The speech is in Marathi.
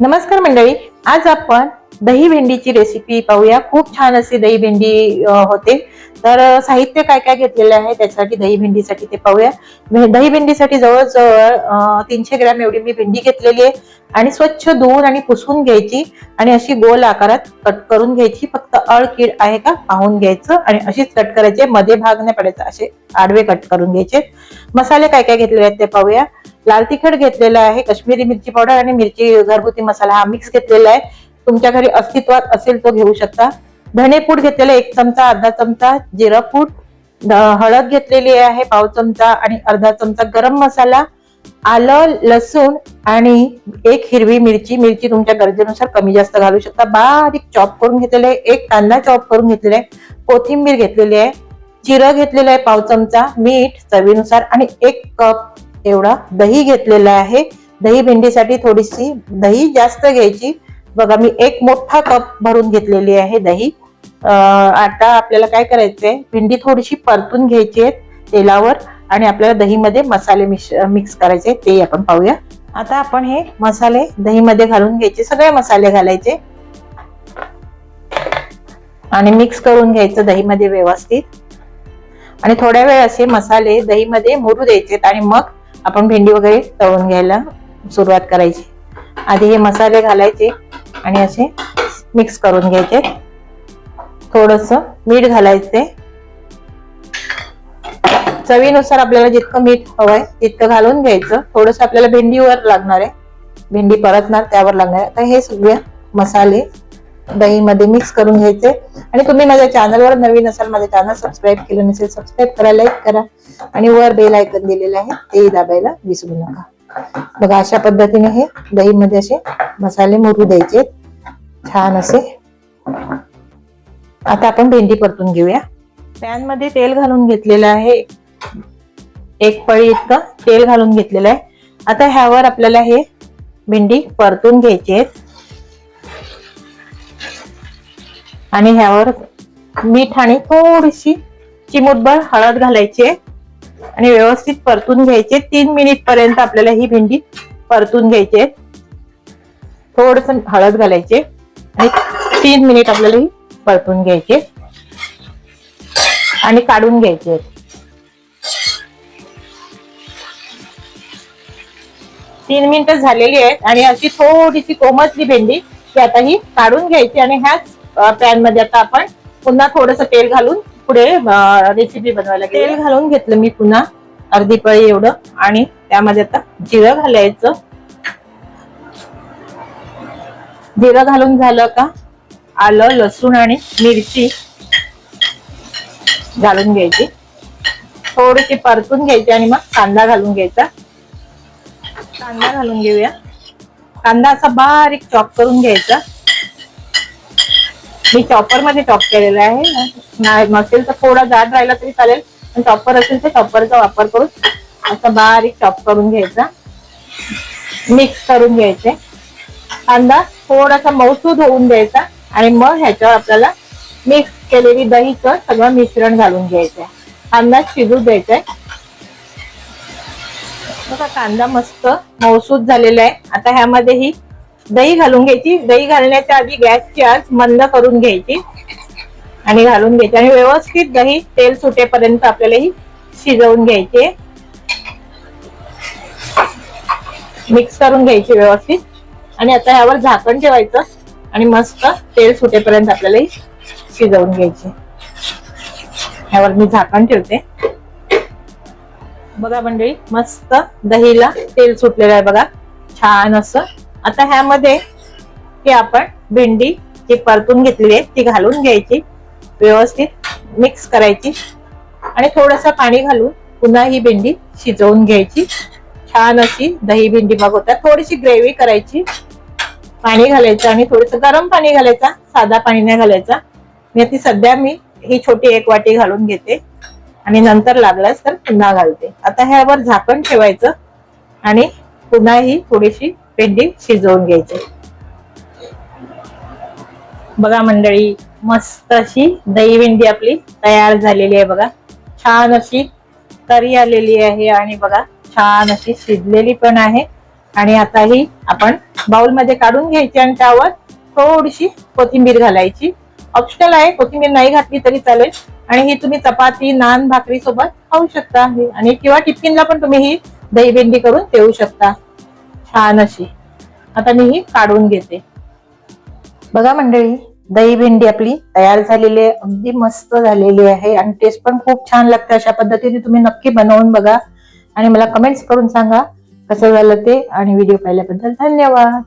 नमस्कार मंडळी आज आपण दही भेंडीची रेसिपी पाहूया. खूप छान अशी दही भेंडी होते. तर साहित्य काय काय घेतलेलं आहे त्यासाठी दही भेंडीसाठी ते पाहूया. दही भेंडीसाठी जवळजवळ तीनशे ग्रॅम एवढी मी भेंडी घेतलेली आहे. आणि स्वच्छ धुवून आणि पुसून घ्यायची आणि अशी गोल आकारात कट करून घ्यायची. फक्त अळकीड आहे का पाहून घ्यायचं आणि अशीच कट करायचे. मध्ये भाग नाही पडायचा असे आडवे कट करून घ्यायचे. मसाले काय काय घेतलेले आहेत ते पाहूया. लाल तिखट घेतलेलं आहे कश्मीरी मिरची पावडर आणि मिरची घरगुती मसाला हा मिक्स घेतलेला आहे. तुमच्या घरी अस्तित्वात असेल तो घेऊ शकता. धने पूड घेतलेला एक चमचा अर्धा चमचा जिरा पूड. हळद घेतलेली आहे पाव चमचा आणि अर्धा चमचा गरम मसाला. आलं लसूण आणि एक हिरवी मिरची. मिरची तुमच्या गरजेनुसार कमी जास्त घालू शकता. बारीक चॉप करून घेतलेले आहे. एक कांदा चॉप करून घेतलेला आहे. कोथिंबीर घेतलेली आहे. जिरं घेतलेलं आहे पाव चमचा. मीठ चवीनुसार आणि एक कप एवढा दही घेतलेला आहे. दही भेंडीसाठी थोडीशी दही जास्त घ्यायची. बघा मी एक मोठा कप भरून घेतलेली आहे दही. आता आपल्याला काय करायचंय? भेंडी थोडीशी परतून घ्यायची आहे तेलावर आणि आपल्याला दहीमध्ये मसाले मिक्स करायचे ते आपण पाहूया. आता आपण हे मसाले दहीमध्ये घालून घ्यायचे सगळे मसाले घालायचे. आणि मिक्स करून घ्यायचं दहीमध्ये व्यवस्थित. आणि थोड्या वेळ असे मसाले दहीमध्ये मुरू द्यायचे आणि मग आपण भेंडी वगैरे तळून घ्यायला सुरुवात करायची. आधी हे मसाले घालायचे आणि असे मिक्स करून घ्यायचे. थोडस मीठ घालायचे. चवीनुसार आपल्याला जितकं मीठ हवंय तितकं घालून घ्यायचं. थोडस आपल्याला भेंडीवर लागणार आहे. भेंडी परतणार त्यावर लागणार आहे. आता हे सगळे मसाले दहीमध्ये मिक्स करून घ्यायचे. आणि तुम्ही माझ्या चॅनलवर नवीन असाल माझं चॅनल सबस्क्राईब केलं नसेल सबस्क्राईब करा लाईक करा. आणि वर बेल आयकन दिलेलं आहे ते दाबायला विसरू नका. बघा अशा पद्धतीने हे दहीमध्ये असे मसाले मुरू द्यायचे. छान असे. आता आपण भेंडी परतून घेऊया. पॅनमध्ये तेल घालून घेतलेलं आहे. एक पळी इतकं तेल घालून घेतलेलं आहे. आता ह्यावर आपल्याला हे भेंडी परतून घ्यायची आहेत. आणि ह्यावर मीठ आणि थोडीशी चिमूटभर हळद घालायची आणि व्यवस्थित परतून घ्यायचे. तीन मिनिट पर्यंत आपल्याला ही भेंडी परतून घ्यायची थोडस हळद घालायचे आणि तीन मिनिट आपल्याला ही परतून घ्यायचे आणि काढून घ्यायचे तीन मिनिटं झालेली आहेत. आणि अशी थोडीशी कोमटली भेंडी ती आता ही काढून घ्यायची आणि ह्याच पॅनमध्ये आता आपण पुन्हा थोडस तेल घालून पुढे रेसिपी बनवायला तेल घालून घेतलं मी पुन्हा अर्धी पळी एवढं आणि त्यामध्ये आता जिरं घालायचं. जिरं घालून झालं का? आलं लसूण आणि मिरची घालून घ्यायची. थोडीशी परतून घ्यायची आणि मग कांदा घालून घ्यायचा. कांदा घालून घेऊया. कांदा असा बारीक चॉप करून घ्यायचा. मी टॉपरमध्ये टॉप केलेला आहे. नसेल तर थोडा जाड राहिला तरी चालेल पण टॉपर असेल तर टॉपरचा वापर करून असा बारीक टॉप करून घ्यायचा. मिक्स करून घ्यायचे. कांदा थोडासा मौसूद होऊन द्यायचा आणि मग ह्याच्यावर आपल्याला मिक्स केलेली दहीचं सगळं मिश्रण घालून घ्यायचंय कांदा शिजू द्यायचाय बघा कांदा मस्त मौसूद झालेला आहे. आता ह्यामध्ये ही दही घालून घ्यायची. दही घालण्याच्या आधी गॅसची आज मंद करून घ्यायची. आणि घालून घ्यायची. आणि व्यवस्थित दही तेल सुटेपर्यंत आपल्याला ही शिजवून घ्यायची. मिक्स करून घ्यायची व्यवस्थित. आणि आता ह्यावर झाकण ठेवायचं. आणि मस्त तेल सुटेपर्यंत आपल्याला ही शिजवून घ्यायची. ह्यावर मी झाकण ठेवते. बघा मंडळी मस्त दहीला तेल सुटलेलं आहे बघा. छान असं आता ह्यामध्ये ही आपण भेंडी जी परतून घेतलेली आहे ती घालून घ्यायची. व्यवस्थित मिक्स करायची. आणि थोडस पाणी घालून पुन्हा ही भेंडी शिजवून घ्यायची. छान अशी दही भेंडी बघवतात थोडीशी ग्रेव्ही करायची. पाणी घालायचं आणि थोडस गरम पाणी घालायचा साधा पाणी नाही घालायचा. मी ती सध्या मी ही छोटी एक वाटी घालून घेते. आणि नंतर लागलाच तर पुन्हा घालते. आता ह्यावर झाकण ठेवायचं. आणि पुन्हा ही थोडीशी भेंडी शिजवून घ्यायची. बघा मंडळी मस्त अशी दही भेंडी आपली तयार झालेली आहे बघा. छान अशी तरी आलेली आहे आणि बघा छान अशी शिजलेली पण आहे. आणि आता ही आपण बाउलमध्ये काढून घ्यायची आणि त्यावर थोडीशी कोथिंबीर घालायची. ऑप्शनल आहे कोथिंबीर नाही घातली तरी चालेल. आणि ही तुम्ही चपाती नान भाकरी सोबत खाऊ शकता. आणि किंवा टिफिनला पण तुम्ही ही दही भेंडी करून देऊ शकता. छान अशी आता मी ही काढून घेते. बघा मंडळी दही भेंडी आपली तयार झालेली आहे अगदी मस्त झालेली आहे आणि टेस्ट पण खूप छान लागते अशा पद्धतीने तुम्ही नक्की बनवून बघा. आणि मला कमेंट्स करून सांगा कसं झालं ते आणि व्हिडिओ पाहिल्याबद्दल धन्यवाद.